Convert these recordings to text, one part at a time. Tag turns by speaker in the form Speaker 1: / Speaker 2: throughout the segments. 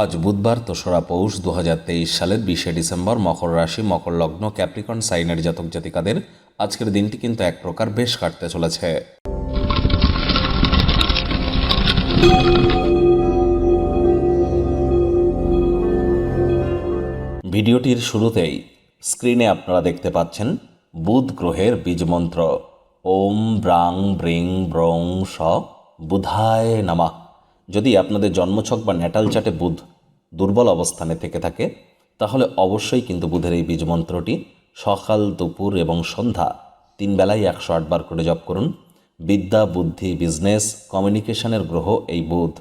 Speaker 1: আজ বুধবার দোসরা পৌষ দু হাজার তেইশ সালের বিশে ডিসেম্বর মকর রাশি, মকর লগ্ন, ক্যাপ্রিকন, সাইনের জাতক জাতিকাদের আজকের দিনটি কিন্তু এক প্রকার বেশ কাটতে চলেছে। ভিডিওটির শুরুতেই স্ক্রিনে আপনারা দেখতে পাচ্ছেন বুধ গ্রহের বীজমন্ত্র ওম ব্রাং ব্রিং ব্রং স বুধায় নামা। যদি আপনাদের জন্মছক বা ন্যাটাল চাটে বুধ দুর্বল অবস্থানে থেকে থাকে, তাহলে অবশ্যই কিন্তু বুধের এই বীজমন্ত্রটি সকাল, দুপুর এবং সন্ধ্যা তিন বেলায় একশো আটবার করে জপ করুন। বিদ্যা, বুদ্ধি বিজনেস কমিউনিকেশনের গ্রহ এই বুধ।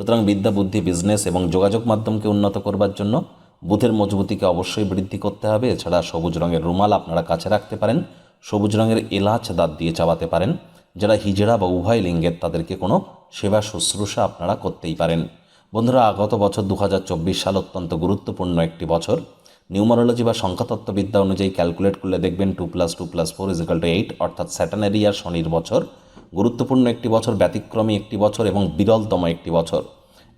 Speaker 1: সুতরাং বিদ্যা, বুদ্ধি বিজনেস এবং যোগাযোগ মাধ্যমকে উন্নত করবার জন্য বুধের মজবুতিকে অবশ্যই বৃদ্ধি করতে হবে। এছাড়া সবুজ রঙের রুমাল আপনারা কাছে রাখতে পারেন, সবুজ রঙের এলাচ দাঁত দিয়ে চাবাতে পারেন, যারা হিজড়া বা উভয় লিঙ্গের তাদেরকে কোনো সেবা শুশ্রূষা আপনারা করতেই পারেন। বন্ধুরা, আগত বছর দু হাজার চব্বিশ সাল অত্যন্ত গুরুত্বপূর্ণ একটি বছর। নিউমারোলজি বা সংখ্যাতত্ত্ববিদ্যা অনুযায়ী ক্যালকুলেট করলে দেখবেন two plus two plus four is equal to eight অর্থাৎ স্যাটানারি আর শনির বছর। গুরুত্বপূর্ণ একটি বছর, ব্যতিক্রমী একটি বছর এবং বিরলতম একটি বছর।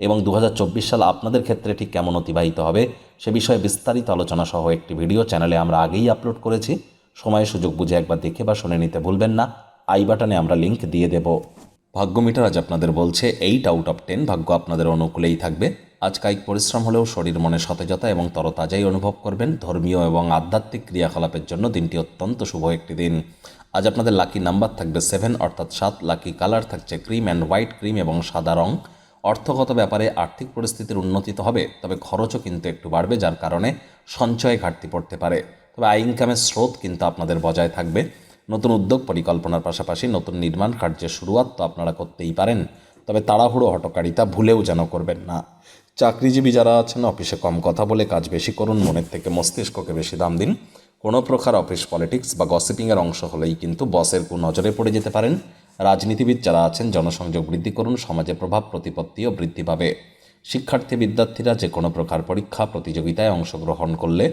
Speaker 1: এবং দু হাজার চব্বিশ সাল আপনাদের ক্ষেত্রে ঠিক কেমন অতিবাহিত হবে সে বিষয়ে বিস্তারিত আলোচনা সহ একটি ভিডিও চ্যানেলে আমরা আগেই আপলোড করেছি। সময় সুযোগ বুঝে একবার দেখে বা শুনে নিতে ভুলবেন না। আই বাটনে আমরা লিংক দিয়ে দেব। ভাগ্য মিটার আজ আপনাদের বলছে এইট আউট অফ টেন ভাগ্য আপনাদের অনুকূলেই থাকবে। আজ কায়িক পরিশ্রম হলেও শরীর মনে সতেজতা এবং তরতাজাই অনুভব করবেন। ধর্মীয় এবং আধ্যাত্মিক ক্রিয়াকলাপের জন্য দিনটি অত্যন্ত শুভ একটি দিন। আজ আপনাদের লাকি নাম্বার থাকবে সেভেন অর্থাৎ সাত। লাকি কালার থাকছে ক্রিম অ্যান্ড হোয়াইট ক্রিম এবং সাদা রং। অর্থগত ব্যাপারে আর্থিক পরিস্থিতির উন্নতি তো হবে, তবে খরচও কিন্তু একটু বাড়বে, যার কারণে সঞ্চয় ঘাটতি পড়তে পারে। তবে আয় ইনকামের স্রোত কিন্তু আপনাদের বজায় থাকবে। নতুন উদ্যোগ পরিকল্পনার পাশাপাশি নতুন নির্মাণ কার্যের শুরুয়াত তো আপনারা করতেই পারেন। তবে তাড়াহুড়ো, হটকারিতা ভুলেও যেন করবেন না। চাকরিজীবী যারা আছেন, অফিসে কম কথা বলে কাজ বেশি করুন, মনের থেকে মস্তিষ্ককে বেশি দাম দিন। কোনো প্রকার অফিস পলিটিক্স বা গসিপিংয়ের অংশ হলেই কিন্তু বসের কু নজরে পড়ে যেতে পারেন। রাজনীতিবিদ যারা আছেন, জনসংযোগ বৃদ্ধি করুন, সমাজে প্রভাব, প্রতিপত্তিও বৃদ্ধি পাবে। শিক্ষার্থী, বিদ্যার্থীরা যে কোনো প্রকার পরীক্ষা, প্রতিযোগিতায় অংশগ্রহণ করলে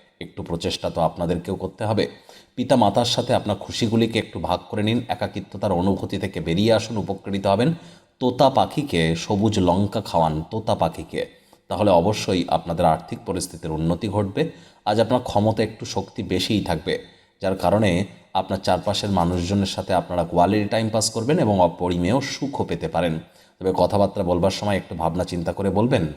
Speaker 1: একটু প্রচেষ্টা তো আপনাদেরকেও করতে হবে। পিতা মাতার সাথে আপনার খুশিগুলিকে একটু ভাগ করে নিন একাকিত্বতার অনুভূতি থেকে বেরিয়ে আসুন, উপকৃত হবেন। তোতা পাখিকে, সবুজ লঙ্কা খাওয়ান তোতা পাখিকে। তাহলে অবশ্যই আপনাদের আর্থিক পরিস্থিতির উন্নতি ঘটবে। আজ আপনার ক্ষমতা একটু শক্তি বেশিই থাকবে, যার কারণে আপনার চারপাশের মানুষজনের সাথে আপনারা কোয়ালিটি টাইম পাস করবেন এবং অপরিমেয় সুখও পেতে পারেন। তবে কথাবার্তা বলবার সময় একটু ভাবনা চিন্তা করে বলবেন?